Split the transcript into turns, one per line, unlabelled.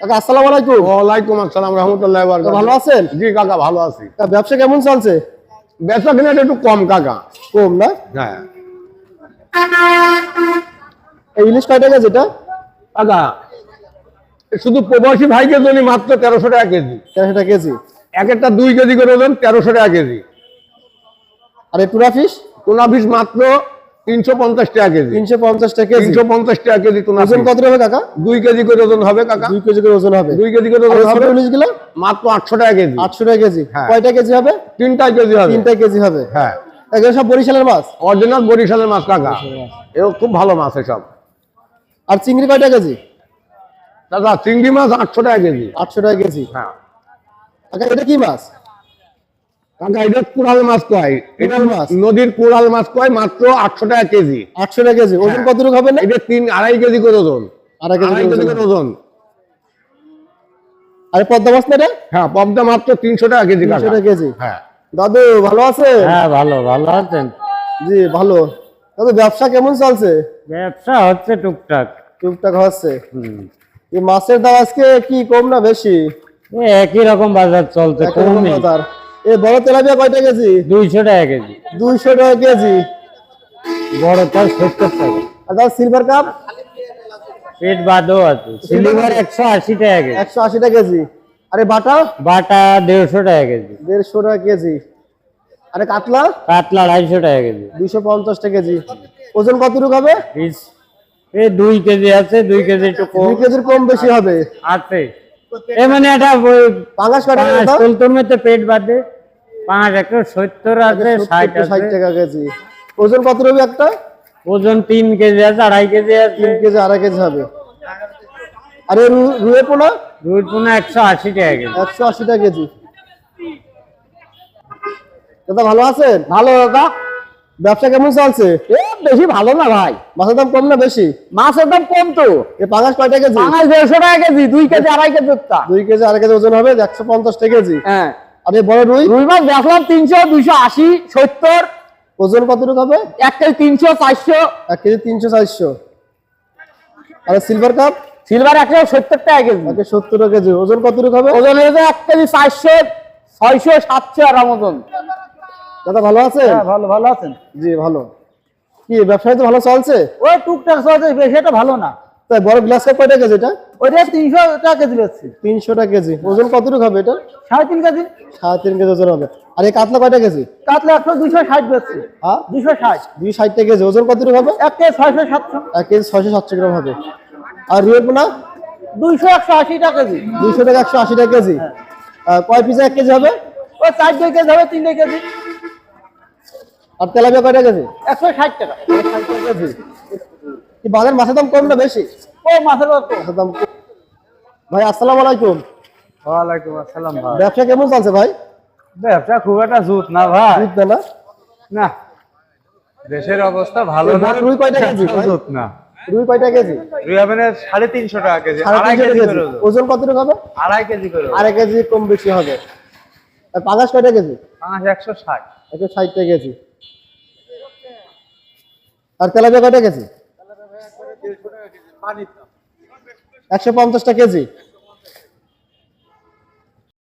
কাকা আসসালামু আলাইকুম।
ওয়ালাইকুম আসসালাম রহমতুল্লাহ
ভালো আছেন?
জি কাকা ভালো আছি।
তা ব্যবসা কেমন চলছে?
বেচা কিনা একটু কম কাকা।
কম না?
হ্যাঁ।
এই ইলিশ কয় টাকা যেটা?
কাকা শুধু প্রবাসী ভাইকে জন্য মাত্র তেরোশো টাকা কেজি।
তেরোশো টাকা কেজি।
এক একটা দুই কেজি করে দেন তেরোশো টাকা কেজি।
আর টুনা
ফিস মাত্র তিনশো পঞ্চাশ টাকা কেজি।
তিনশো পঞ্চাশ টাকা কেজি।
তিনশো পঞ্চাশ টাকা কেজি টুনা
ওজন কত হবে কাকা?
দুই কেজি করে ওজন হবে কাকা।
দুই কেজি করে ওজন হবে।
দুই কেজি করে ওজন হবে।
ইলিশগুলো
মাত্র আটশো টাকা কেজি।
আটশো টাকা কেজি।
হ্যাঁ।
কয়টা কেজি হবে?
তিনটা কেজি হবে।
তিনটা কেজি হবে।
হ্যাঁ।
এগুলো সব বরিশালের মাছ?
অরিজিনাল বরিশালের মাছ কাকা। এও খুব ভালো মাছ এসব।
আর চিংড়ি কয়টা কেজি?
দাদা চিংড়ি মাছ আটশো টাকা কেজি।
আটশো টাকা কেজি।
হ্যাঁ।
কাকা এটা কি মাছ?
কাকা এটা কোরাল মাছ কয়? এটা
মাছ?
নদীর কোরাল মাছ কয় মাত্র আটশো টাকা কেজি।
আটশো টাকা কেজি। ওজন
হ্যাঁ।
কতটুকু হবে না?
এটা তিন আড়াই কেজি করে ওজন।
আড়াই কেজি করে ওজন। আর পদ্মা মাছ না এটা?
হ্যাঁ পবদা মাত্র তিনশো টাকা কেজি
তিনশো টাকা কেজি।
হ্যাঁ।
দাদু ভালো আছে
হ্যাঁ ভালো ভালো আছেন।
জি ভালো। দাদু ব্যবসা কেমন চলছে?
ব্যবসা হচ্ছে টুকটাক।
টুকটাক হচ্ছে।
হুম।
এই মাছের দাম আজকে কি কম না বেশি?
একই রকম বাজার চলছে কমই।
বাজার। এই বড় তেলাপিয়া কয়টা কেজি?
দুইশো টাকা কেজি।
দুইশো টাকা কেজি।
বড় তার সত্তর টাকা।
আর সিলভার কাপ
পেট বাদও আছে। সিলিভার একশো আশি টাকা কেজি।
একশো আশি টাকা কেজি। আরে বাটা?
বাটা দেড়শো টাকা কেজি।
দেড়শো টাকা কেজি। আরে কাতলা?
কাতলা আড়াইশো টাকা কেজি।
দুইশো পঞ্চাশ টাকা কেজি। ওজন কতটুকু হবে?
এই দুই কেজি আছে দুই কেজি একটু কম।
দুই কেজির কম বেশি হবে।
আছে। এ মানে এটা
পাঙ্গাস কয়টা কেজি দাদা?
পেট বাদে। পাঁচ একশো সত্তর আছে ষাট
ষাট টাকা কেজি? ওজন কত হবে একটা?
ওজন তিন কেজি আছে আড়াই কেজি আছে।
তিন কেজি আড়াই কেজি হবে। আরে রুয়ে পোনা?
দুই পুনা একশো আশি টাকা কেজি।
একশো আশি টাকা কেজি। দাদা ভালো আছেন?
ভালো দাদা।
ব্যবসা কেমন চলছে?
এ বেশি ভালো না ভাই।
মাছের দাম কম না বেশি?
মাছের দাম কম তো।
এ পাঙ্গাস কয়টা কেজি?
পাঁচ দেড়শো টাকা কেজি দুই কেজি আড়াই কেজি তা
দুই কেজি আড়াই কেজি ওজন হবে একশো পঞ্চাশ টাকা কেজি।
হ্যাঁ।
আর বড় রুই।
রুই মাছ দেখলাম তিনশো দুইশো আশি সত্তর।
ওজন কতটুকু হবে?
এক কেজি তিনশো চারশো।
এক কেজি তিনশো চারশো। আর সিলভার কাপ
সিলভার একশো সত্তর টাকা কেজি।
একে সত্তর টাকা কেজি। ওজন কতটুকু হবে?
ওজন হয়েছে এক কেজি চারশো ছয়শো সাতশো আর মতন
দাদা ভালো আছে
ভালো ভালো আছেন।
জি ভালো। কি ব্যবসায় তো ভালো চলছে?
ওই টুকটাক চলছে বেশি এটা ভালো না।
তাই বড় গ্লাস কাপ কয়টা কেজি এটা?
তিনশো টাকা কেজি বেচছি
তিনশো টাকা কেজি। ওজন কতটুকু হবে এটা?
সাড়ে তিন কেজি।
সাড়ে তিন কেজি ওজন হবে। আর এই কাতলা কয়টা কেজি?
কাতলা ষাট বেচছি
হ্যাঁ
দুইশো ষাট।
দুই কেজি। ওজন কতটুকু হবে?
এক কেজি ছয়শো সাতশো।
এক কেজি ছয়শো সাতশো গ্রাম হবে। আর রুয়ের পোনা?
দুইশো একশো আশি টাকা কেজি।
দুইশো টাকা একশো আশি টাকা কেজি। কয় পিসে এক কেজি হবে?
চার দুই কেজি হবে তিন কেজি।
আর তেলাপিয়া কয়টা কেজি?
একশো ষাট টাকা।
কেজি। বাজার মাছের দাম কম না বেশি?
ও মাছের
দাম ভাই আসসালামু আলাইকুম।
ওয়ালাইকুম আসসালাম ভাই।
ব্যবসা কেমন চলছে ভাই?
ব্যবসা খুব একটা জুত না ভাই।
বুঝ না না?
না। দেশের অবস্থা ভালো
বড় রুই কয়টা কেজি
জুত না।
রুই কয়টা কেজি?
রুই হবে সাড়ে তিনশো টাকা কেজি। আড়াই কেজি করে ওজন।
কতটুকু হবে?
আড়াই কেজি করে
আড়াই কেজি কম বেশি হবে। আর পাঙাশ কয়টা কেজি?
পাঁচ একশো ষাট।
একশো ষাট টাকা কেজি। আর তেলাপিয়া কয়টা কেজি? একশো পঞ্চাশটা কেজি?